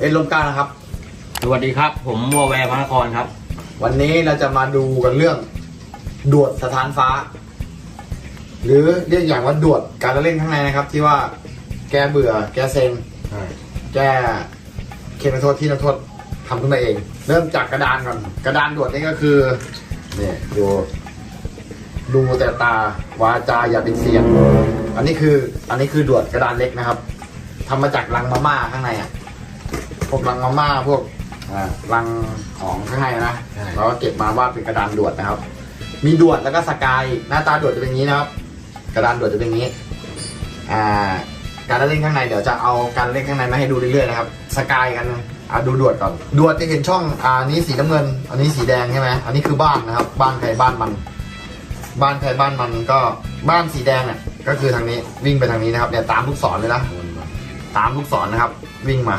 เอ็นลมกล้านะครับ สวัสดีครับ ผมวัวแวร์พระนครครับ วันนี้เราจะมาดูกันเรื่อง ดวดสถานฟ้า หรือเรียกอย่างว่าดวดการละเล่นข้างในนะครับ ที่ว่าแกเบื่อ แกเซ็งแกเคนักโทษที่นักโทษทำขึ้นมาเอง เริ่มจากกระดานก่อนกระดานดวดนี่ก็คือเนี่ยดูดูแต่ตาวาจาอย่าเป็นเสียง อันนี้คืออันนี้คือดวดกระดานเล็กนะครับทำมาจากลังมาม่าข้างในอะ พวกลังมาม่าพวกอ่ารังของข้างในนะใช่ เราก็เก็บมาวาดเป็นกระดานด่วนนะครับ มีด่วนแล้วก็สกายหน้าตาด่วนจะเป็นอย่างนี้นะครับ กระดานด่วนจะเป็นอย่างนี้ อ่า การเล่นข้างในเดี๋ยวจะเอาการเล่นข้างในมาให้ดูเรื่อยๆนะครับสกายกันอ่าดูด่วนก่อนด่วนจะเห็นช่องอ่าอันนี้สีน้ำเงิน อันนี้สีแดงใช่ไหมอันนี้คือบ้านนะครับ บ้านใครบ้านมัน บ้านใครบ้านมันก็บ้านสีแดงเนี่ยก็คือทางนี้วิ่งไปทางนี้นะครับเนี่ยตามลูกศรเลยนะ ตามลูกศรนะครับ วิ่งมา